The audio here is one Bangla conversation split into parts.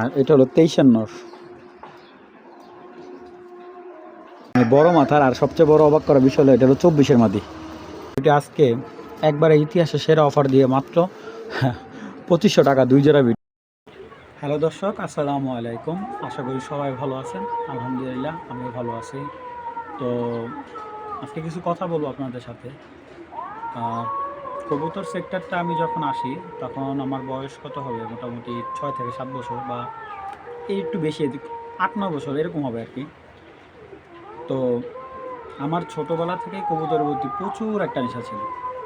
আর এটা হলো তেইশের নর। মানে বড় মাথার আর সবচেয়ে বড় অবাক করা বিষয় হলো এটা হলো চব্বিশের মাদি। এটা আজকে একবারে ইতিহাসে সেরা অফার দিয়ে মাত্র পঁচিশশো টাকা, দুই জোড়া বিট হ্যালো দর্শক, আসসালামু আলাইকুম। আশা করি সবাই ভালো আছেন। আলহামদুলিল্লাহ, আমিও ভালো আছি। তো আজকে কিছু কথা বলব আপনাদের সাথে। কবুতর সেক্টরটা আমি যখন আসি, তখন আমার বয়স কত হবে? মোটামুটি ছয় থেকে সাত বছর বা এই একটু বেশি, আট, নয় বছর, এরকম হবে আর কি। তো আমার ছোটোবেলা থেকে কবুতরের প্রতি প্রচুর একটা নেশা ছিল।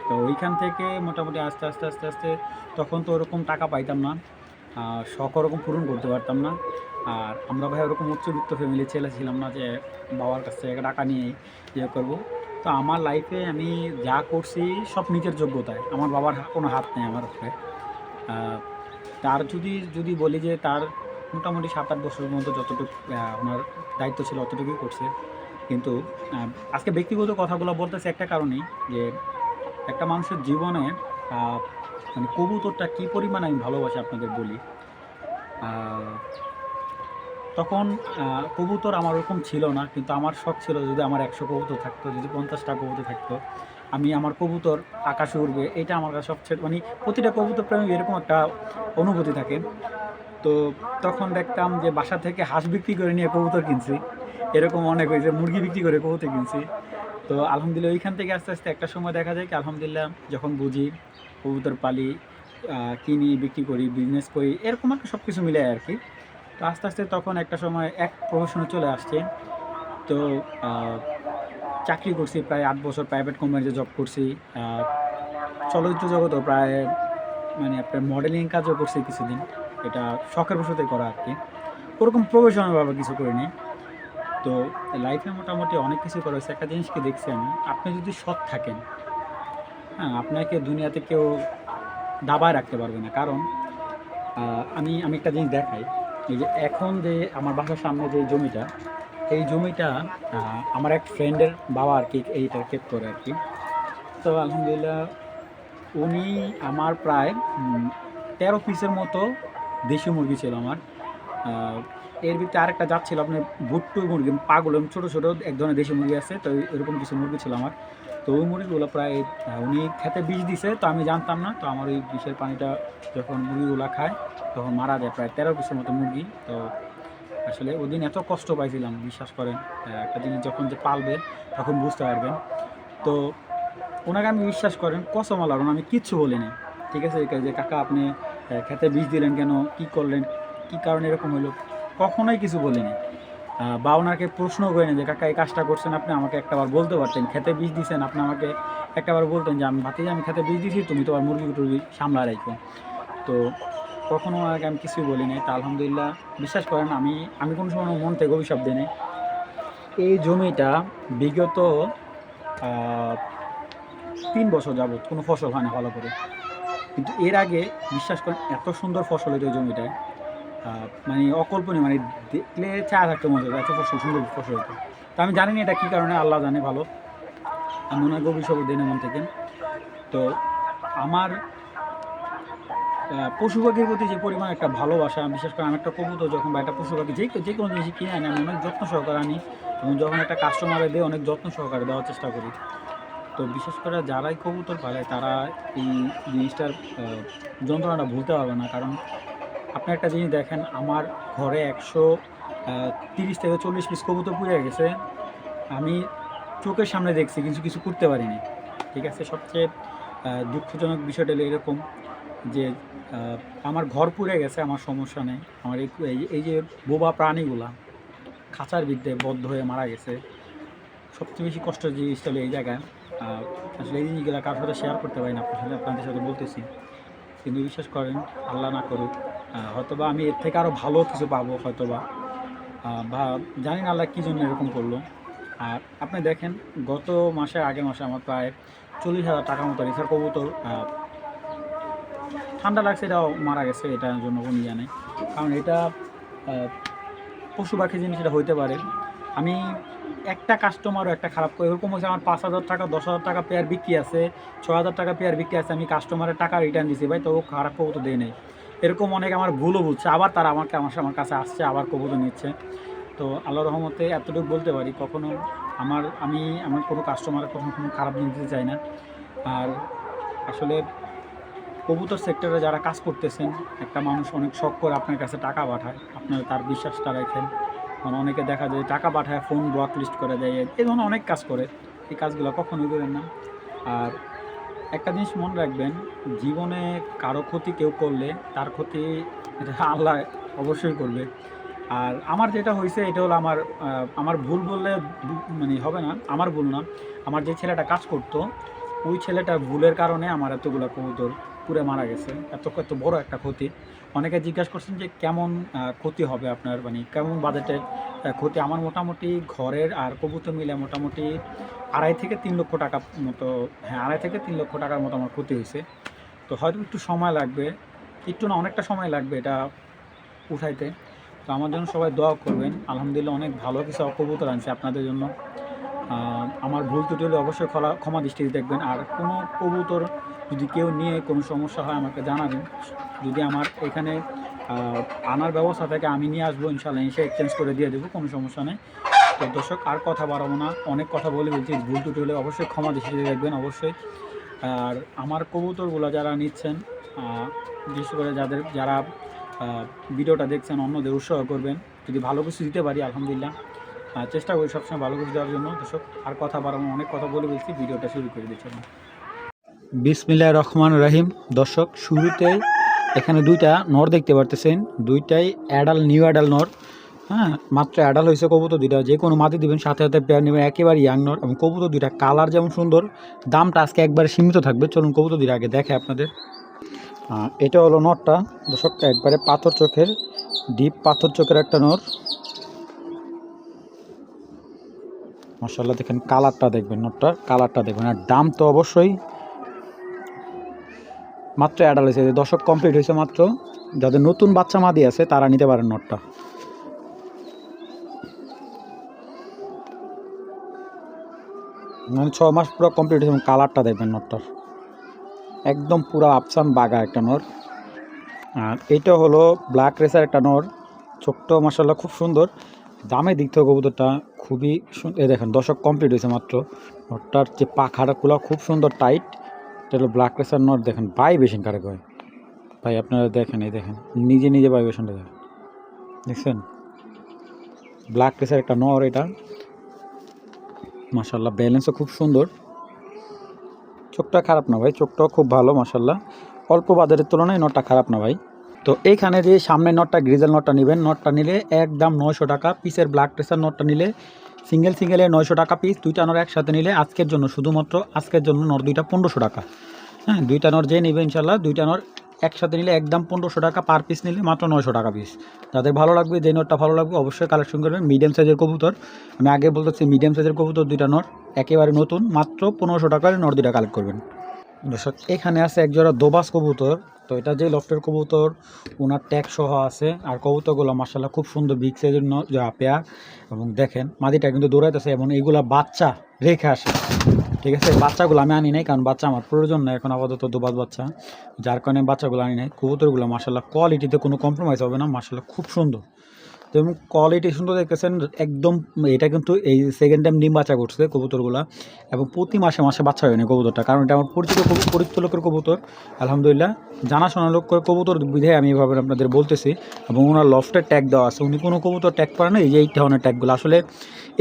তো ওইখান থেকে মোটামুটি আস্তে আস্তে আস্তে আস্তে তখন তো ওরকম টাকা পাইতাম না, আর শখ ওরকম পূরণ করতে পারতাম না। আর আমরা ভাই ওরকম উচ্চবিত্ত ফ্যামিলি ছেলে ছিলাম না যে বাবার কাছ থেকে টাকা নিয়ে ইয়ে করব। তো আমার লাইফে আমি যা করছি সব নিজের যোগ্যতায়। আমার বাবার কোনো হাত নেই আমার উপরে। তার যদি যদি বলি যে তার মোটামুটি সাত আট বছরের মতো যতটুকু ওনার দায়িত্ব ছিল অতটুকুই করছে। কিন্তু আজকে ব্যক্তিগত কথাগুলো বলতেছে একটা কারণেই যে একটা মানুষের জীবনে মানে কবুতরটা কী পরিমাণ আমি ভালোবাসি আপনাদের বলি। তখন কবুতর আমার ওরকম ছিল না, কিন্তু আমার শখ ছিল যদি আমার একশো কবুতর থাকতো, যদি পঞ্চাশটা কবুতর থাকতো, আমি আমার কবুতর আকাশে উড়বে, এটা আমার কাছে সবচেয়ে মানে প্রতিটা কবুতর প্রেমী এরকম একটা অনুভূতি থাকে। তো তখন দেখতাম যে বাসা থেকে হাঁস বিক্রি করে নিয়ে কবুতর কিনছি, এরকম অনেক হয়েছে, মুরগি বিক্রি করে কবুতর কিনছি। তো আলহামদুলিল্লাহ ওইখান থেকে আস্তে আস্তে একটা সময় দেখা যায় কি, আলহামদুলিল্লাহ যখন বুঝি কবুতর পালি কিনি, বিক্রি করি বিজনেস করি, এরকম একটা সব কিছু মিলে আর কি। তো আস্তে আস্তে তখন একটা সময় এক প্রফেশনে চলে আসছে। তো চাকরি করছি প্রায় আট বছর প্রাইভেট কোম্পানিতে জব করছি। চলচ্চিত্র জগতেও প্রায় মানে আপনার মডেলিং কাজও করছি কিছুদিন। এটা শখের বসতে করা আর কি। ওরকম প্রফেশনালভাবে কিছু করিনি। তো লাইফে মোটামুটি অনেক কিছু করা হয়েছে। একটা জিনিসকে দেখছি আমি, আপনি যদি সৎ থাকেন হ্যাঁ আপনাকে দুনিয়াতে কেউ দাবায় রাখতে পারবে না। কারণ আমি আমি একটা জিনিস দেখাই। যে এখন যে আমার বাসার সামনে যে জমিটা, এই জমিটা আমার এক ফ্রেন্ডের বাবা আর কি এইটা কেপ করে আর কি। তো আলহামদুলিল্লাহ উনি আমার প্রায় তেরো পিসের মতো দেশি মুরগি ছিল আমার। এর ভিতরে আরেকটা জাত ছিল আপনার ভুট্টু মুরগি, পাগল ছোটো ছোটো এক ধরনের দেশি মুরগি আছে, তো এরকম কিছু মুরগি ছিল আমার। তো ওই মুরগিগুলো প্রায় উনি খেতে বিষ দিছে, তো আমি জানতাম না। তো আমার ওই বিষের পানিটা যখন মুরগিগুলো খায়, তখন মারা যায় প্রায় তেরো পিসের মতো মুরগি। তো আসলে ওই দিন এত কষ্ট পাইছিলাম, বিশ্বাস করেন। একটা জিনিস যখন যে পালবে, তখন বুঝতে পারবেন। তো ওনাকে আমি বিশ্বাস করেন, কসম আল্লাহর আমি কিচ্ছু বলিনি। ঠিক আছে যে কাকা আপনি খেতে বীজ দিলেন কেন, কি করলেন, কি কারণে এরকম হলো, কখনোই কিছু বলিনি। বা ওনাকে প্রশ্ন করেনি যে, কাকা, এই কাজটা করছেন আপনি? আমাকে একটাবার বলতে পারতেন। খেতে বীজ দিছেন। আপনি আমাকে একটাবার বলতেন যে, আমি ভাতিজা, আমি খেতে বীজ দিছি, তুমি তোমার মুরগি টুরগি সামলা রাখো তো কখনো ওনাকে আমি কিছুই বলিনি তা আলহামদুলিল্লাহ, বিশ্বাস করেন, আমি আমি কোনো সময় মন থেকে অভিশাপ দিই নাই। এই জমিটা বিগত তিন বছর যাবত কোনো ফসল হয় না ভালো করে। কিন্তু এর আগে, বিশ্বাস করেন, এত সুন্দর ফসল হতো জমিটায়। মানে অকল্পনীয় মানে দেখলে চা থাকতে হতো এত ফসল, সুন্দর ফসল হতো। তো আমি জানি না এটা কী কারণে, আল্লাহ জানে, ভালো। আমি ওনাকে গভীর দিই দিন মন থেকে। তো আমার পশু পাখির প্রতি যে পরিমাণ একটা ভালোবাসা বিশেষ করে আমি একটা কবুতর যখন বা একটা পশু পাখি যে যে কোনো জিনিস কিনে আনি, আমি অনেক যত্ন সহকারে আনি এবং যখন একটা কাস্টমারে দিয়ে অনেক যত্ন সহকারে দেওয়ার চেষ্টা করি। তো বিশেষ করে যারাই কবুতর পালে, তারা এই জিনিসটার যন্ত্রণাটা ভুলতে পারবে না। কারণ আপনি একটা জিনিস দেখেন, আমার ঘরে একশো তিরিশ থেকে চল্লিশ পিস কবুতর পুড়ে গেছে। আমি চোখের সামনে দেখছি কিছু কিছু করতে পারিনি। ঠিক আছে, সবচেয়ে দুঃখজনক বিষয়টা হলো এরকম যে আমার ঘর পুড়ে গেছে, আমার সমস্যা নেই। আমার এই, এই- যে বোবা প্রাণীগুলা খাঁচার বিদ্যে বদ্ধ হয়ে মারা গেছে। সবচেয়ে বেশি কষ্টের জিনিসটা হলো এই জায়গায়। আসলে এই জিনিসগুলো কারোর সাথে শেয়ার করতে পারি না, আপনার সাথে আপনাদের সাথে বলতেছি। কিন্তু বিশ্বাস করেন, আল্লাহ না করুক হয়তোবা আমি এর থেকে আরও ভালো কিছু পাবো হয়তোবা। বা জানি না আল্লাহ কী জন্য এরকম করল। আর আপনি দেখেন, গত মাসে আগের মাসে আমার প্রায় চল্লিশ হাজার টাকার মতো রিসার কবুতর ঠান্ডা লাগছে, এটাও মারা গেছে এটার জন্য কোনো ইয়ে নেই। কারণ এটা পশু পাখি জিনিস, এটা হইতে পারে। আমি একটা কাস্টমারও একটা খারাপ করে, এরকম হচ্ছে আমার পাঁচ হাজার টাকা, দশ হাজার টাকা পেয়ার বিক্রি আছে ছ হাজার টাকা পেয়ার বিক্রি আছে, আমি কাস্টমারের টাকা রিটার্ন দিছি, ভাই, তো ও খারাপ কবুতর দেয় নেই। এরকম অনেক আমার ভুলও বুঝছে আবার তারা আমাকে, আমার আমার কাছে আসছে, আবার কবুতর নিচ্ছে। তো আল্লাহ রহমতে এতটুকু বলতে পারি, কখনো আমার, আমি, আমার কোনো কাস্টমারের কখনো কোনো খারাপ জিনিস দিতে চাই না। আর আসলে কবুতর সেক্টরে যারা কাজ করতেছেন, একটা মানুষ অনেক শখ করে আপনার কাছে টাকা পাঠায়। আপনার তার বিশ্বাসটা রাখেন। মানে অনেকে দেখা যায় টাকা পাঠায় ফোন ব্লক লিস্ট করে দেয়। এই ধরনের অনেক কাজ করে। এই কাজগুলো কখনোই করেন না। আর একটা জিনিস মনে রাখবেন, জীবনে কারও ক্ষতি কেউ করলে তার ক্ষতি আল্লাহ অবশ্যই করবে। আর আমার যেটা হয়েছে এটা হলো আমার আমার ভুল বললে মানে হবে না, আমার ভুল না। আমার যে ছেলেটা কাজ করতো, ওই ছেলেটা ভুলের কারণে আমার এতগুলো কবুতর পুরে মারা গেছে। এত এত বড় একটা ক্ষতি। অনেকে জিজ্ঞাসা করছেন যে কেমন ক্ষতি হবে আপনার মানে কেমন বাজেটের ক্ষতি? আমার মোটামুটি ঘরের আর কবুতর মিলে মোটামুটি আড়াই থেকে তিন লক্ষ টাকা মতো হ্যাঁ আড়াই থেকে তিন লক্ষ টাকার মতো আমার ক্ষতি হয়েছে। তো হয়তো একটু সময় লাগবে, একটু না অনেকটা সময় লাগবে এটা উঠাইতে। তো আমার জন্য সবাই দোয়া করবেন। আলহামদুলিল্লাহ অনেক ভালো কিছু কবুতর আনছে আপনাদের জন্য। আমার ভুল ত্রুটি হলে অবশ্যই ক্ষমা ক্ষমা দৃষ্টিতে দেখবেন। আর কোনো কবুতর যদি কেউ নিয়ে কোনো সমস্যা হয় আমাকে জানাবেন। যদি আমার এখানে আনার ব্যবস্থা থাকে আমি নিয়ে আসব ইনশাল্লাহ এসে এক্সচেঞ্জ করে দিয়ে দেবো কোনো সমস্যা নেই। তো দর্শক আর কথা বাড়াবো না অনেক কথা বলে বলছি ভুল ত্রুটি হলে অবশ্যই ক্ষমা দৃষ্টিতে দেখবেন অবশ্যই। আর আমার কবুতরগুলো যারা নিচ্ছেন বিশেষ করে যাদের যারা ভিডিওটা দেখছেন অন্যদের উৎসাহ করবেন যদি ভালো কিছু দিতে পারি আলহামদুলিল্লাহ। চেষ্টা করি সবসময় ভালো কিছু দেওয়ার জন্য। দর্শক আর কথা বাড়াবো না, অনেক কথা বলে বলছি ভিডিওটা শুরু করে দিচ্ছি। বিসমিল্লা রহমান রাহিম। দর্শক শুরুতেই এখানে দুইটা নর দেখতে পারতেছেন। দুইটাই অ্যাডাল নিউ অ্যাডাল নর। হ্যাঁ মাত্র অ্যাডাল হয়েছে কবুতর দুইটা। যে কোনো মাটি দিবেন, সাথে সাথে পেয়ার নেবেন। একেবারে ইয়াং নর এবং কবুতর দুইটা কালার যেমন সুন্দর, দামটা আজকে একবারে সীমিত থাকবে। চলুন কবুতর দুইটা আগে দেখে আপনাদের। এটা হলো নরটা। দর্শক, একবারে পাথর চোখের ডিপ পাথর চোখের একটা নর। মাসাল্লাহ দেখেন কালারটা দেখবেন নটটার কালারটা দেখবেন। আর দাম তো অবশ্যই মাত্র অ্যাডাল হয়েছে দশক কমপ্লিট হয়েছে মাত্র, যাদের নতুন বাচ্চা মাদি আছে, তারা নিতে পারেন নটটা। মানে ছ মাস পুরো কমপ্লিট হয়েছে কালারটা দেখবেন নটটার একদম পুরো আফসান বাগা একটা নর। আর এটা হলো ব্ল্যাক রেসার একটা নর। ছোট্ট মাসাল্লাহ খুব সুন্দর। দামে দিক থেকে কবুতরটা খুবই এই দেখেন, দশক কমপ্লিট হয়েছে মাত্র। নটটার যে পাখাটাগুলো খুব সুন্দর টাইট এটা হলো ব্ল্যাক প্রেশার নট দেখেন ভাইব্রেশন কারে কয়? ভাই, আপনারা দেখেন, এই দেখেন, নিজে নিজে ভাইব্রেশনটা দেখেন। দেখছেন? ব্ল্যাক প্রেশার একটা নর এটা। মাসাল্লাহ ব্যালেন্সও খুব সুন্দর। চোখটা খারাপ না ভাই, চোখটাও খুব ভালো মাসাল্লাহ অল্প বাজারের তুলনায় নটটা খারাপ না ভাই। তো এইখানে যে সামনের নটটা গ্রিজেল নটটা নেবেন নটটা নিলে একদম নয়শো টাকা। পিসের ব্ল্যাক প্রেশার নটটা নিলে সিঙ্গেল সিঙ্গেলে নয়শো টাকা পিস দুইটা নর একসাথে নিলে আজকের জন্য শুধুমাত্র আজকের জন্য নর দুইটা পনেরোশো টাকা। হ্যাঁ দুইটা নর যে নেবে ইনশাল্লাহ, দুইটা নর একসাথে নিলে একদম পনেরোশো টাকা পার পিস নিলে মাত্র নয়শো টাকা পিস যাদের ভালো লাগবে, যে নটটা ভালো লাগবে, অবশ্যই কালেকশন করবেন। মিডিয়াম সাইজের কবুতর, আমি আগে বলতেছি মিডিয়াম সাইজের কবুতর দুইটা নর, একেবারে নতুন, মাত্র পনেরোশো টাকার নর দুইটা কালেক্ট করবেন। দর্শক, এখানে আছে একজোড়া দোবাস কবুতর। তো এটা যে লফটের কবুতর ওনার ট্যাগ সহ আছে। আর কবুতরগুলো মার্শাল্লাহ খুব সুন্দর বিগ সাইজের পেয়ার এবং দেখেন, মাদিটা কিন্তু দৌড়াইতেছে এবং এইগুলা বাচ্চা রেখে আসে। ঠিক আছে? বাচ্চাগুলো আমি আনি নাই, কারণ বাচ্চা আমার প্রয়োজন নাই। এখন আপাতত দুবাদ বাচ্চা। যার কারণে বাচ্চাগুলো আনি নাই। কবুতরগুলো মার্শাল্লাহ কোয়ালিটিতে কোনো কম্প্রোমাইজ হবে না। মার্শাল্লাহ খুব সুন্দর। তো কোয়ালিটি সুন্দর দেখতেছেন, একদম এটা কিন্তু এই সেকেন্ড টাইম ডিম বাচ্চা করছে কবুতরগুলা এবং প্রতি মাসে মাসে বাচ্চা হয়নি কবুতরটা, কারণ এটা আমার পরিচিত পরিচিত লোকের কবুতর। আলহামদুলিল্লাহ জানাশোনা লোক করে কবুতর বিধে আমি এভাবে আপনাদের বলতেছি এবং ওনার লফটের ট্যাগ দেওয়া আছে। উনি কোনো কবুতর ট্যাগ পড়া যে এই ধরনের ট্যাগগুলো আসলে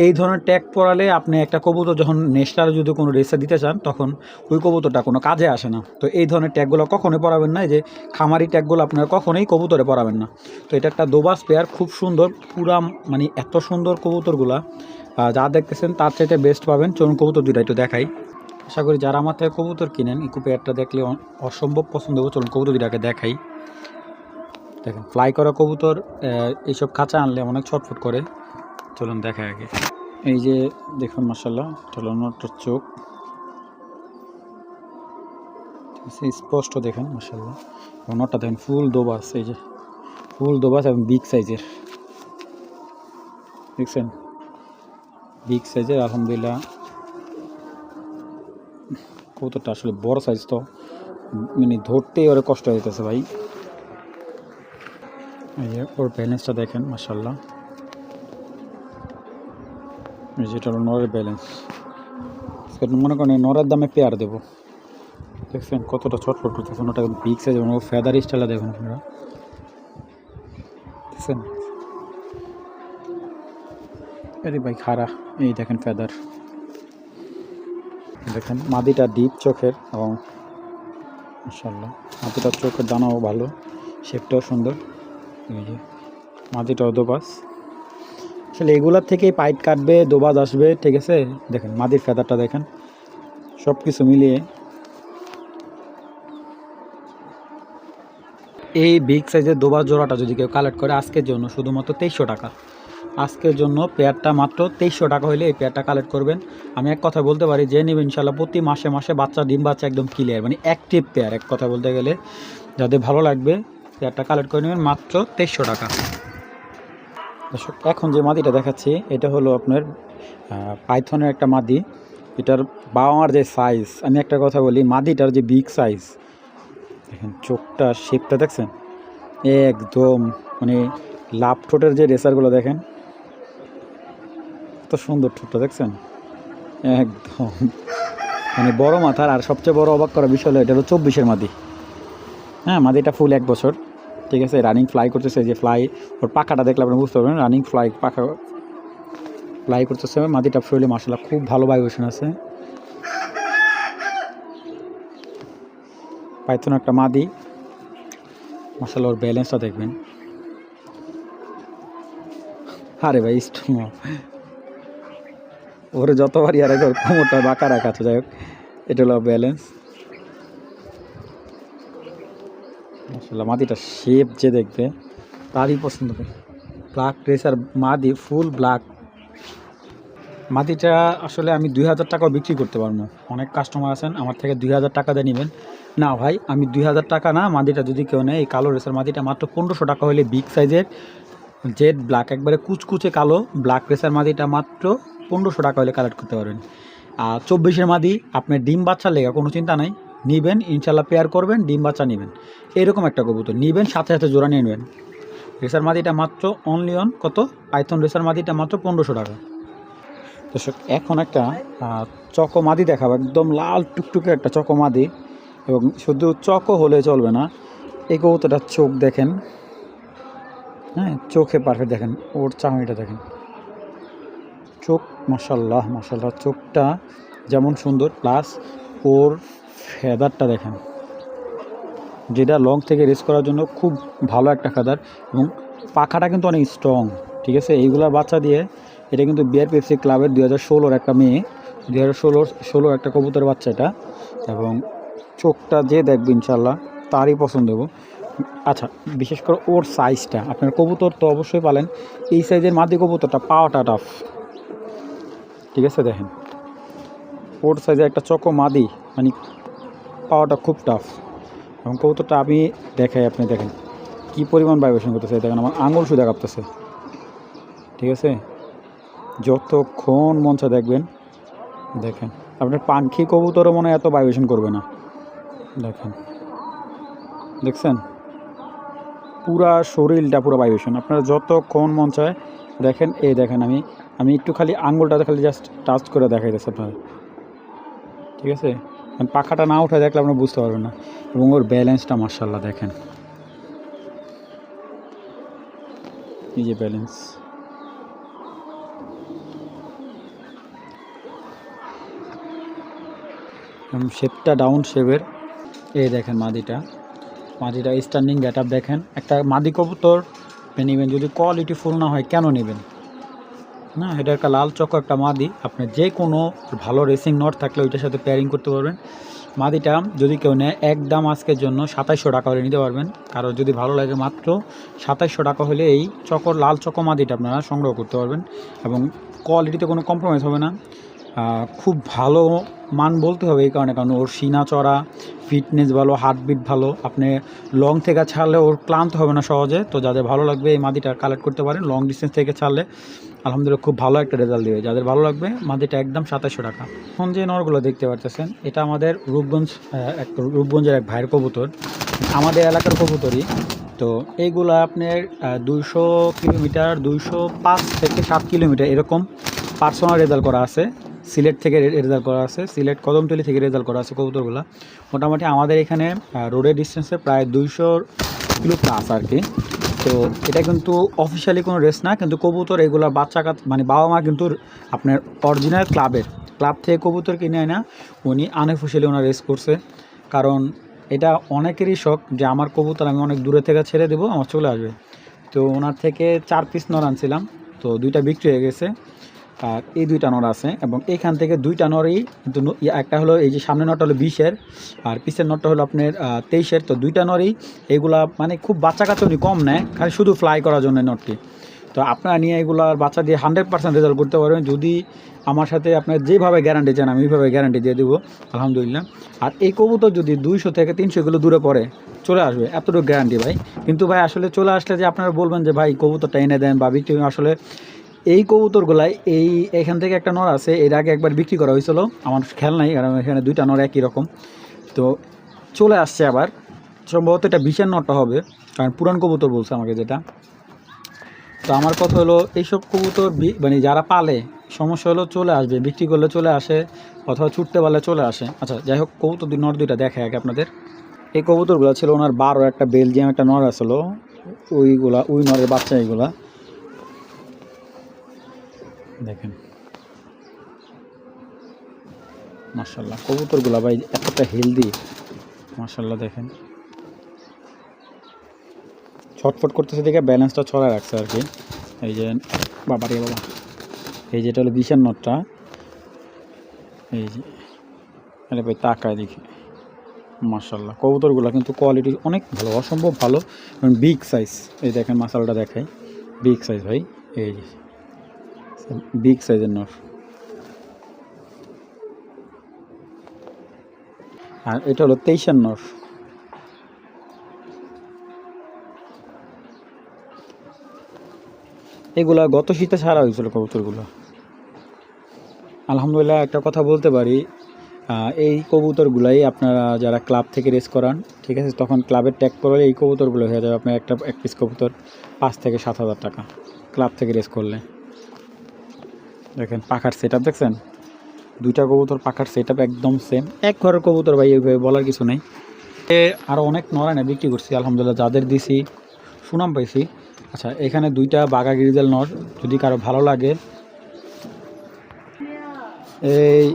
এই ধরনের ট্যাগ পড়ালে আপনি একটা কবুতর যখন নেক্সটারে যদি কোনো রেসে দিতে চান, তখন ওই কবুতরটা কোনো কাজে আসে না। তো এই ধরনের ট্যাগগুলো কখনোই পড়াবেন না যে খামারি ট্যাগগুলো আপনারা কখনোই কবুতরে পড়াবেন না। তো এটা একটা দোবাস পেয়ার খুব সুন্দর পুরা মানে এত সুন্দর কবুতরগুলা যা দেখতেছেন তার চাইতে বেস্ট পাবেন। চলুন কবুতর দুইটা একটু দেখাই। আশা করি যারা আমার থেকে কবুতর কিনেন ইকো পেয়ারটা দেখলে অসম্ভব পছন্দ হবে। চলুন কবুতর দুইটাকে দেখাই। দেখেন ফ্লাই করা কবুতর এইসব খাঁচা আনলে অনেক ছটফট করে। চলুন দেখাই আগে। এই যে দেখুন মাসাল্লাহ টলনটার চোখ। স্পষ্ট দেখেন মাসাল্লাহ নটটা দেখেন ফুল দোবাস, এই যে। ফুল দোবাস এবং বিগ সাইজের দেখছেন বিগ সাইজের আলহামদুলিল্লাহ কবুতরটা আসলে বড় সাইজ তো। মানে ধরতেই ওরে কষ্ট হয়ে যেতেছে ভাই। এই যে ওর ব্যালেন্সটা দেখেন মাসাল্লাহ যেটা হলো নরের ব্যালেন্স মনে করেন নরের দামে পেয়ার দেবো। দেখছেন কতটা ছটফট করতেছেন ওটা বিগ সাইজ ফেদার স্টাইলে দেখুন আপনারা দেখছেন আরে ভাই খারা এই দেখেন ফেদার দেখেন, মাদিটা ডিপ চোখের এবং মাসাল্লাহ মাদিটার চোখের দানাও ভালো শেপটাও সুন্দর। এই যে, মাদিটাও দোবাস। আসলে এগুলার থেকেই পাইট কাটবে দোবাজ আসবে, ঠিক আছে? দেখেন, মাদির ফেদারটা দেখেন সব কিছু মিলিয়ে। এই বিগ সাইজের দোবার জোড়াটা যদি কেউ কালেক্ট করে, আজকের জন্য শুধুমাত্র তেইশশো টাকা। আজকের জন্য পেয়ারটা মাত্র তেইশশো টাকা হলে এই পেয়ারটা কালেক্ট করবেন। আমি এক কথা বলতে পারি যে নেবেন ইনশাল্লাহ প্রতি মাসে মাসে বাচ্চা, ডিম বাচ্চা একদম ক্লিয়ার মানে অ্যাক্টিভ পেয়ার। এক কথা বলতে গেলে যাদের ভালো লাগবে, পেয়ারটা কালেক্ট করে নেবেন মাত্র তেইশশো টাকা। এখন যে মাদিটা দেখাচ্ছি, এটা হলো আপনার পাইথনের একটা মাদি এটার বাবার যে সাইজ আমি একটা কথা বলি মাদিটার যে বিগ সাইজ দেখেন চোখটা শেপটা দেখছেন? একদম মানে লাভ ঠোঁটের যে রেসারগুলো দেখেন কত সুন্দর ঠোঁটটা, দেখছেন? একদম। মানে বড় মাথার, আর সবচেয়ে বড় অবাক করা বিষয় হলো, এটা হলো চব্বিশের মাদি। হ্যাঁ মাদিটা ফুল এক বছর, ঠিক আছে? রানিং ফ্লাই করতেছে, যে ফ্লাই, ওর পাখাটা দেখলে আপনি বুঝতে পারবেন, রানিং ফ্লাই, পাখা ফ্লাই করতেছে। মাদিটা ফুলে মাসাল্লাহ খুব ভালো ভাইব্রেশন আছে। পাইথন একটা মাদি। মাসাল্লাহ ওর ব্যালেন্সটা দেখবেন। আরে ভাই, স্ট্রং। ওরে যতবারই আর একবার কোমরটা বাঁকা রাখা আছে, যাই হোক, এটা হলো ব্যালেন্স আসলে মাদিটা শেপ যে দেখবে, তারই পছন্দ করে। ব্ল্যাক রেসার মাদি ফুল ব্ল্যাক মাদিটা আসলে আমি দুই হাজার টাকাও বিক্রি করতে পারব। অনেক কাস্টমার আছেন, আমার থেকে দুই হাজার টাকা দিয়ে নেবেন। না ভাই, আমি দুই হাজার টাকা না মাদিটা যদি কেউ নেয়, এই কালো রেসার মাদিটা মাত্র পনেরোশো টাকা হলে বিগ সাইজের জেড ব্ল্যাক একবারে কুচকুচে কালো। ব্ল্যাক রেসার মাদিটা মাত্র পনেরোশো টাকা হলে কালেক্ট করতে পারবেন। আর চব্বিশের মাদি আপনার ডিম বাচ্চা লেগা কোনো চিন্তা নাই। নিবেন ইনশাল্লাহ পেয়ার করবেন ডিম বাচ্চা নেবেন। এরকম একটা কবুতর। নিবেন সাথে সাথে জোড়া নিয়ে নেবেন। রেসার মাদিটা মাত্র অনলি অন কত? পাইথন রেসার মাদিটা মাত্র পনেরোশো টাকা। দর্শক এখন একটা আহ, চকো মাদি দেখাবো। একদম লাল টুকটুকে একটা চকো মাদি। এবং শুধু চকো হলে চলবে না এই কবুতরটার চোখ দেখেন। হ্যাঁ চোখে পারফেক্ট দেখেন। ওর চামড়িটা দেখেন। চোখ মশাল্লাহ মশাল্লাহ চোখটা যেমন সুন্দর প্লাস ওর ফেদারটা দেখেন। যেটা লং থেকে রেস করার জন্য খুব ভালো একটা ফেদার এবং পাখাটা কিন্তু অনেক স্ট্রং ঠিক আছে? এইগুলার বাচ্চা দিয়ে, এটা কিন্তু বিআর পেপসি ক্লাবের দু হাজার ষোলোর একটা মেয়ে দু হাজার ষোলোর ষোলোর একটা কবুতর বাচ্চা এটা এবং চোখটা যে দেখবে ইনশাল্লাহ তারই পছন্দ হব। আচ্ছা বিশেষ করে ওর সাইজটা আপনার কবুতর তো অবশ্যই পালেন, এই সাইজের মাদি কবুতরটা পাওয়াটা টাফ ঠিক আছে, দেখেন। ওর সাইজে একটা চকো মাদি মানে পাওয়াটা খুব টাফ এবং কবুতরটা আমি দেখাই আপনি, দেখেন। কি পরিমাণ ভাইব্রেশন করতেছে দেখেন, আমার আঙুল শুধু কাঁপতেছে। ঠিক আছে? যতক্ষণ মঞ্চে দেখবেন। দেখেন, আপনার পাখি কবুতরও মনে এত ভাইব্রেশন করবে না। দেখেন। দেখছেন? পুরা শরীরটা পুরো ভাইব্রেশন আপনারা যতক্ষণ মন চায় দেখেন, এই দেখেন আমি আমি একটু খালি আঙ্গুলটা খালি জাস্ট টাচ করে দেখাই দেখাইতেছে আপনার। ঠিক আছে? পাখাটা না উঠে দেখলে আপনারা বুঝতে পারবেন না। এবং ওর ব্যালেন্সটা মার্শাল্লাহ দেখেন। এই যে ব্যালেন্স শেপটা ডাউন শেপের এই দেখেন মাদিটা। মাদিটা স্ট্যান্ডিং গেট দেখেন। একটা মাদি কবুতর আপনি নেবেন, যদি কোয়ালিটি ফুল না হয়, কেন নেবেন? না, এটা একটা লাল চক, একটা মাদি। আপনি যে কোনো ভালো রেসিং নট থাকলে ওইটার সাথে পেয়ারিং করতে পারবেন। মাদিটা যদি কেউ নেয় একদম আজকের জন্য সাতাইশশো টাকা হলে নিতে পারবেন। কারও যদি ভালো লাগে মাত্র সাতাইশশো টাকা হলে এই চকর লাল চকো মাদিটা আপনারা সংগ্রহ করতে পারবেন। এবং কোয়ালিটিতে কোনো কম্প্রোমাইজ হবে না। খুব ভালো মান বলতে হবে এই কারণে, কারণ ওর সিনা চড়া ফিটনেস ভালো হার্টবিট ভালো, আপনি লং থেকে ছাড়লে ওর ক্লান্ত হবে না সহজে, তো যাদের ভালো লাগবে এই মাদিটা কালেক্ট করতে পারেন লং ডিস্টেন্স থেকে ছাড়লে, আলহামদুলিল্লাহ খুব ভালো একটা রেজাল্ট দেবে। যাদের ভালো লাগবে, মাদিটা একদম সাতাশশো টাকা। এখন যে নরগুলো দেখতে পাচ্ছেন এটা আমাদের রূপগঞ্জ এক রূপগঞ্জের এক ভাইয়ের কবুতর। আমাদের এলাকার কবুতরই। তো এইগুলো আপনার দুইশো কিলোমিটার, দুইশো পাঁচ থেকে সাত কিলোমিটার এরকম পার্সোনাল রেজাল্ট করা আছে। সিলেট থেকে রেজাল্ট করা আছে। সিলেট কদমতলি থেকে রেজাল্ট করা আছে কবুতরগুলো। মোটামুটি আমাদের এখানে রোডের ডিস্টেন্সে প্রায় দুইশো কিলো প্লাস আর কি। তো এটা কিন্তু অফিসিয়ালি কোনো রেস না, কিন্তু কবুতর এগুলো বাচ্চা মানে বাবা মা কিন্তু আপনার অরিজিনাল ক্লাবের ক্লাব থেকে কবুতর কিনে আয় না উনি আনঅফিসিয়ালি ওনার রেস করছে। কারণ এটা অনেকেরই শখ যে আমার কবুতর আমি অনেক দূরে থেকে ছেড়ে দেবো, আমার চলে আসবে। তো ওনার থেকে চার পিস নর আনছিলাম, তো দুইটা বিক্রি হয়ে গেছে। এই দুইটা নর আছে এবং এইখান থেকে দুইটা নরই কিন্তু একটা হলো এই যে সামনে নটটা হলো বিশের, আর পিছের নটটা হলো আপনার তেইশের। তো দুইটা নরই এগুলা মানে খুব বাচ্চা কাচ্চা উনি কম নেয়, খালি শুধু ফ্লাই করার জন্য নটটি তো আপনারা নিয়ে এগুলার বাচ্চা দিয়ে হান্ড্রেড পার্সেন্ট রেজাল্ট করতে পারবেন। যদি আমার সাথে আপনার যেভাবে গ্যারান্টি চান, আমি ওইভাবে গ্যারান্টি দিয়ে দেবো, আলহামদুলিল্লাহ। আর এই কবুতর যদি দুইশো থেকে তিনশো কিলো দূরে পড়ে, চলে আসবে, এতটুকু গ্যারান্টি ভাই। কিন্তু ভাই, আসলে চলে আসলে যে আপনারা বলবেন যে, ভাই, কবুতরটা এনে দেন বা বিক্রি আসলে এই কবুতরগুলাই, এই এখান থেকে একটা নর আছে, এর আগে একবার বিক্রি করা হয়েছিল। আমার খেয়াল নাই, কারণ এখানে দুইটা নর একই রকম। তো চলে আসছে আবার। সম্ভবত এটা বিশের নটটা হবে, কারণ পুরান কবুতর বলছে আমাকে যেটা। তো আমার কথা হলো, এইসব কবুতর মানে যারা পালে, সমস্যা হলো চলে আসবে, বিক্রি করলে চলে আসে, অথবা ছুটতে পারলে চলে আসে। আচ্ছা যাই হোক, কবুতর নর দুইটা দেখে আগে আপনাদের। এই কবুতরগুলো ছিল ওনার বারো একটা বেলজিয়াম একটা নর আসলো ওইগুলা ওই নরের বাচ্চা এইগুলা। দেখেন। মার্শাল্লাহ কবুতরগুলা ভাই এতটা হেলদি মার্শাল্লাহ দেখেন। ছটফট করতেছে দেখে ব্যালেন্সটা ছড়ায় রাখছে আর কি। এই যে, বাবা রে বাবা। এই যেটা হলো বিশাল নটটা। এই যে, আরে ভাই তাকায় দেখি। মার্শাল্লাহ কবুতরগুলো কিন্তু কোয়ালিটি অনেক ভালো, অসম্ভব ভালো এবং বিগ সাইজ এই দেখেন মাসালটা দেখাই। বিগ সাইজ ভাই, এই যে। বিগ সাইজের নর। আর এটা হলো তেইশের নর। এগুলা গত শীতে ছাড়া হয়েছিল কবুতরগুলো। আলহামদুলিল্লাহ একটা কথা বলতে পারি এই কবুতরগুলাই আপনারা যারা ক্লাব থেকে রেস করান, ঠিক আছে, তখন ক্লাবের ট্যাগ করলে এই কবুতরগুলো হয়ে যাবে আপনার একটা, এক পিস কবুতর পাঁচ থেকে সাত হাজার টাকা। ক্লাব থেকে রেস করলে। দেখেন, পাখার সেট আপ দেখছেন? দুইটা কবুতর পাখার সেট আপ একদম সেম এক ঘরের কবুতর ভাই, এইভাবে বলার কিছু নেই। আরও অনেক নরানে বিক্রি করছি, আলহামদুলিল্লাহ, যাদের দিছি, সুনাম পাইছি। আচ্ছা এখানে দুইটা বাঘা গিরিজাল নর, যদি কারও ভালো লাগে। এই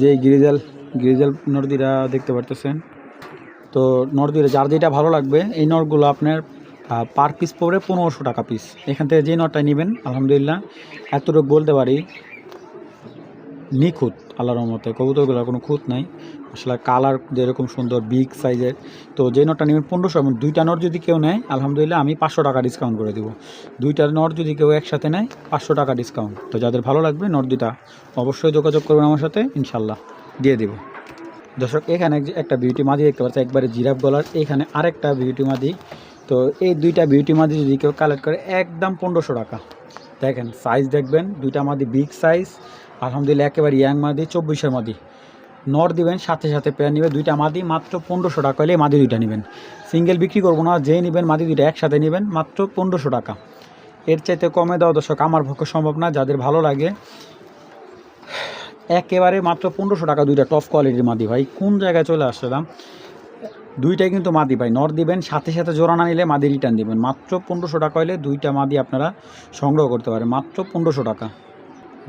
যে গিরিজাল গিরিজাল নর্দিরা দেখতে পারতেছেন। তো নর্দিরা, যার যেটা ভালো লাগবে, এই নরগুলো আপনার পার পিস পড়বে পনেরোশো টাকা পিস এখান থেকে যে নটটা নেবেন, আলহামদুলিল্লাহ, এতটুকু বলতে পারি, নিখুঁত, আল্লাহর রহমতে। কবুতরগুলোর কোনো খুঁত নাই। আসলে কালার যেরকম সুন্দর বিগ সাইজের তো যে নটটা নেবেন পনেরোশো, এবং দুইটা নট যদি কেউ নেয়, আলহামদুলিল্লাহ, আমি পাঁচশো টাকা ডিসকাউন্ট করে দিব। দুইটা নট যদি কেউ একসাথে নেয়, পাঁচশো টাকা ডিসকাউন্ট তো যাদের ভালো লাগবে, নট দুইটা অবশ্যই যোগাযোগ করবেন আমার সাথে ইনশাল্লাহ দিয়ে দিব। দর্শক, এখানে এক- একটা বিউটি মাদি দেখতে পাচ্ছি একবারে জিরাফ গলার। এখানে আরেকটা বিউটি মাদি তো এই দুইটা বিউটি মাদি যদি কেউ কালেক্ট করে, একদম পনেরোশো টাকা। দেখেন সাইজ দেখবেন, দুইটা মাদি বিগ সাইজ আলহামদুলিল্লাহ একেবারে ইয়াং মাদি, চব্বিশের মাদি। নর দিবেন, সাথে সাথে পেয়ার নেবে, দুইটা মাদি, মাত্র পনেরোশো টাকা হলে মাদি দুইটা নেবেন। সিঙ্গেল বিক্রি করব না, যেই নেবেন মাদি দুইটা একসাথে নেবেন, মাত্র পনেরোশো টাকা। এর চাইতে কমে দেওয়া দর্শক, আমার পক্ষে সম্ভব না, যাদের ভালো লাগে, একেবারে মাত্র পনেরোশো টাকা দুইটা টপ কোয়ালিটির মাদি। ভাই, কোন জায়গায় চলে আসছিলাম দুইটাই কিন্তু মাদি ভাই। নর দিবেন, সাথে সাথে জোড়া না নিলে মাদি রিটার্ন দিবেন। মাত্র পনেরোশো টাকা হলে দুইটা মাদি আপনারা সংগ্রহ করতে পারেন। মাত্র পনেরোশো টাকা।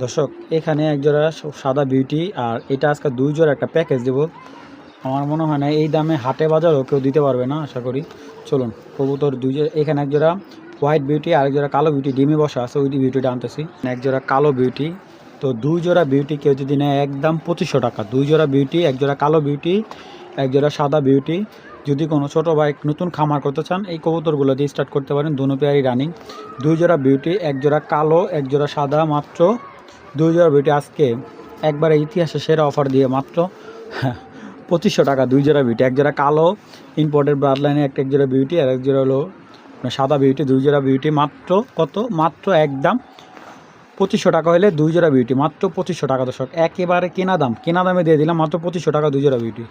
দর্শক, এখানে এক জোড়া সাদা বিউটি আর এটা আজকে দুই জোড়া একটা প্যাকেজ দেবো। আমার মনে হয় না এই দামে হাটে বাজারও কেউ দিতে পারবে না, আশা করি। চলুন, কবুতর দুই এখানে এক জোড়া হোয়াইট বিউটি আর এক জোড়া কালো বিউটি ডিমে বসা আছে, ওই বিউটিটা আনতেছি। এক জোড়া কালো বিউটি তো দুই জোড়া বিউটি কেউ যদি নেয় একদম পঁচিশশো টাকা। দুই জোড়া বিউটি এক জোড়া কালো বিউটি এক জোড়া সাদা বিউটি যদি কোনো ছোটো বাইক নতুন খামার করতে চান, এই কবুতরগুলো দিয়ে স্টার্ট করতে পারেন দুনো পেয়ারই রানিং দুই জোড়া বিউটি এক জোড়া কালো, এক জোড়া সাদা মাত্র। দুই জোড়া বিউটি আজকে একবারে ইতিহাসে সেরা অফার দিয়ে মাত্র পঁচিশশো টাকা। দুই জোড়া বিউটি এক জোড়া কালো ইম্পোর্টেড ব্রাড লাইনে একটা এক জোড়া বিউটি আর এক জোড়া হলো সাদা বিউটি দুই জোড়া বিউটি মাত্র কত? মাত্র একদম পঁচিশশো টাকা হলে দুই জোড়া বিউটি মাত্র পঁচিশশো টাকা দর্শক। একেবারে কেনা দাম। কেনা দামে দিয়ে দিলাম মাত্র পঁচিশশো টাকা দুই জোড়া বিউটি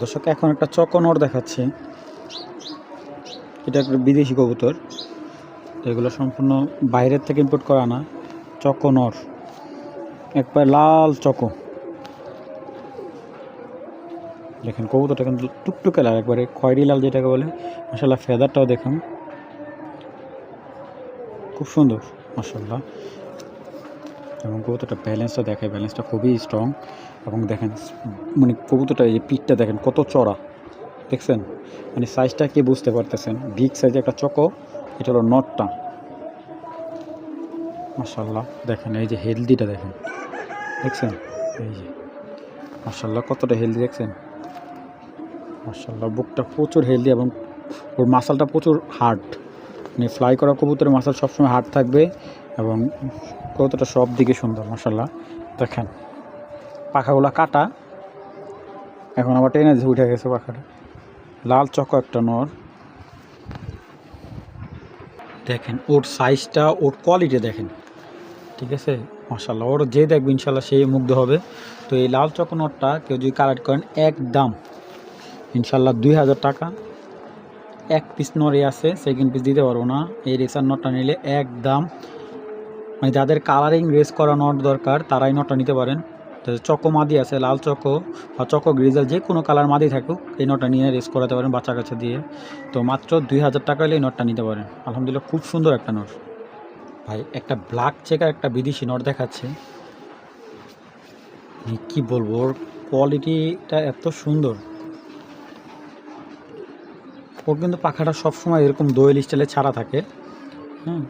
দর্শক, এখন একটা চকনর দেখাচ্ছে। এটা একটা বিদেশি কবুতর। এগুলো সম্পূর্ণ বাইরের থেকে ইম্পোর্ট করা না চকো নর একবার লাল চকো। দেখেন, কবুতরটা কিন্তু টুকটুকে লাল, একবারে খয়েরি লাল যেটাকে বলে। মাসাল্লাহ ফেদারটাও দেখুন। খুব সুন্দর মাসাল্লাহ এবং কবুতরটা ব্যালেন্সটা দেখায় ব্যালেন্সটা খুবই স্ট্রং এবং দেখেন মানে কবুতরটা, এই যে পিঠটা দেখেন, কত চড়া। দেখছেন? মানে সাইজটা কি বুঝতে পারতেছেন? বিগ সাইজে একটা চকো, এটা হলো নটটা মাসাল্লাহ দেখেন, এই যে হেলদিটা দেখেন। দেখছেন? এই যে মাসাল্লাহ কতটা হেলদি দেখছেন? মাসাল্লাহ বুকটা প্রচুর হেলদি এবং ওর মাসালটা প্রচুর হার্ড মানে ফ্লাই করা কবুতরের মাসাল সবসময় হার্ড থাকবে এবং কবুতরটা সব দিকে সুন্দর মাসাল্লাহ দেখেন পাখাগুলো কাটা। এখন আবার টেনে উঠে গেছে পাখাটা। লাল চকো একটা নর। দেখেন, ওর সাইজটা ওর কোয়ালিটি দেখেন। ঠিক আছে? মাসাল্লাহ ওর যে দেখবে ইনশাল্লাহ সেই মুগ্ধ হবে। তো এই লাল চকো নটটা কেউ যদি কালেক্ট করেন এক দাম ইনশাল্লাহ দুই হাজার টাকা। এক পিস নরে আছে সেকেন্ড পিস দিতে পারব না। এই রেসার নটটা নিলে এক দাম মানে যাদের কালারিং রেস করা নট দরকার, তারাই নটটা নিতে পারেন। চকো মাদি আছে লাল চকো বা চকো গ্রিজাল যে কোনো কালার মাদি থাকুক এই নটটা নিয়ে রেস করাতে পারেন বাচ্চা কাছে দিয়ে। তো মাত্র দুই হাজার টাকা হলে এই নটটা নিতে পারেন। আলহামদুলিল্লাহ খুব সুন্দর একটা নট। ভাই একটা ব্ল্যাক চেকার একটা বিদেশি নট দেখাচ্ছে। কি বলব ওর কোয়ালিটিটা এত সুন্দর। ওর কিন্তু পাখাটা সবসময় এরকম দোয়েল স্টাইলে ছাড়া থাকে। আহ,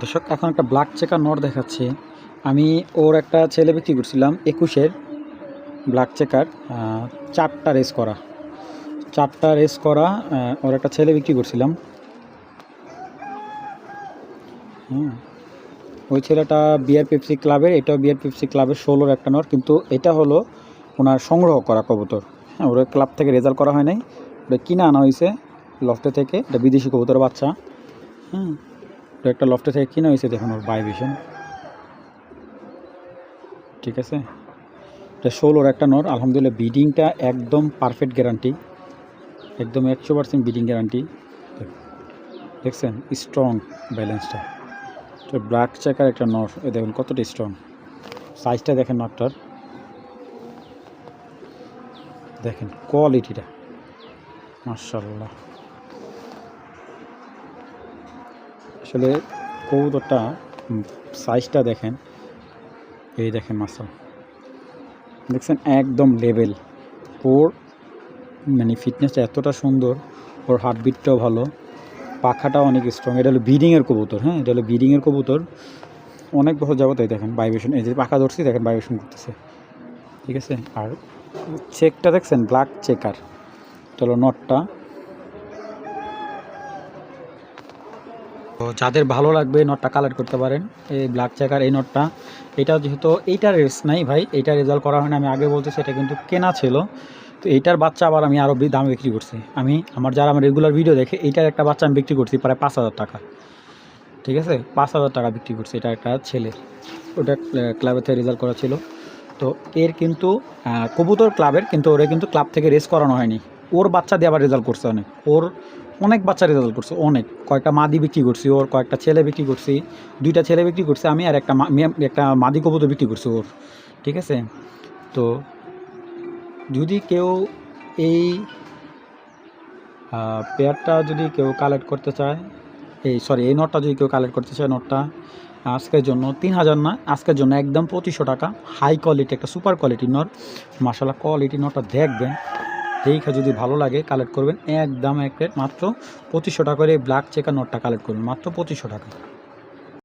দর্শক এখন একটা ব্ল্যাক চেকার নট দেখাচ্ছে। আমি ওর একটা ছেলে বিক্রি করছিলাম, একুশের ব্ল্যাক চেকার চারটা রেস করা। চারটা রেস করা ওর একটা ছেলে বিক্রি করছিলাম। হুম। ওই ছেলেটা বিআর পেপসি ক্লাবের, এটাও বিআর পেপসি ক্লাবের ষোলোর একটা নর, কিন্তু এটা হলো ওনার সংগ্রহ করা কবুতর। হ্যাঁ ওর ক্লাব থেকে রেজাল্ট করা হয় নাই ওটা কিনে আনা হয়েছে লফটে থেকে, এটা বিদেশি কবুতর বাচ্চা। ওটা একটা লফটে থেকে কিনে হয়েছে, দেখুন ওর বাইবেশন ঠিক আছে? এটা ষোলোর একটা নর, আলহামদুলিল্লাহ বিডিংটা একদম পারফেক্ট গ্যারান্টি একদম একশো পার্সেন্ট বিডিং গ্যারান্টি দেখছেন স্ট্রং ব্যালেন্সটা তো ব্ল্যাক চেকার একটা নর এ দেখুন কতটা স্ট্রং সাইজটা দেখেন নটটার দেখেন কোয়ালিটিটা মার্শাল্লাহ আসলে কবুতরটা সাইজটা দেখেন এই দেখেন মাসাল। দেখছেন, একদম লেভেল ওর মানে ফিটনেসটা এতটা সুন্দর, ওর হার্টবিটটাও ভালো। পাখাটাও অনেক স্ট্রং এটা হলো ব্রিডিংয়ের কবুতর হ্যাঁ? এটা হলো ব্রিডিংয়ের কবুতর। অনেক বছর যাবত এই দেখেন ভাইব্রেশন এই যে পাখা ধরছি, দেখেন ভাইব্রেশন করতেছে। ঠিক আছে? আর চেকটা দেখছেন ব্ল্যাক চেকার এটা হলো নটটা তো যাদের ভালো লাগবে এই নটটা কালেক্ট করতে পারেন, এই ব্ল্যাক চেকার এই নটটা। এটা যেহেতু এইটার রেস নাই ভাই, এইটা রেজাল্ট করা হয় না আমি আগে বলতেছি, এটা কিন্তু কেনা ছিল। তো এইটার বাচ্চা আবার আমি আরও দামে বিক্রি করছি। আমি আমার যারা আমার রেগুলার ভিডিও দেখে, এইটার একটা বাচ্চা আমি বিক্রি করছি প্রায় পাঁচ হাজার টাকা। ঠিক আছে? পাঁচ হাজার টাকা বিক্রি করছি, এটা একটা ছেলে। ওটা ক্লাবের থেকে রেজাল্ট করা ছিল। তো এর কিন্তু কবুতর ক্লাবের কিন্তু ওরা কিন্তু ক্লাব থেকে রেস করানো হয়নি। ওর বাচ্চা দিয়ে আবার রেজাল্ট করছে অনেক। ওর অনেক বাচ্চা রেজাল্ট করছে, অনেক। কয়েকটা মাদি বিক্রি করছি ওর, কয়েকটা ছেলে বিক্রি করছি, দুইটা ছেলে বিক্রি করছি, আমি আর একটা একটা মাদি কবুতর বিক্রি করছি ওর, ঠিক আছে? তো যদি কেউ এই পেয়ারটা যদি কেউ কালেক্ট করতে চায়, এই সরি এই নোটটা যদি কেউ কালেক্ট করতে চায়, নোটটা, আজকের জন্য তিন হাজার না, আজকের জন্য একদম পঁচিশশো টাকা। হাই কোয়ালিটি একটা সুপার কোয়ালিটির নট। মাসাল্লাহ কোয়ালিটি নোটটা দেখবেন। দেখে যদি ভালো লাগে কালেক্ট করবেন। একদম এক মাত্র পঁচিশশো টাকা করে ব্ল্যাক চেকার নোটটা কালেক্ট করবেন। মাত্র পঁচিশশো টাকা।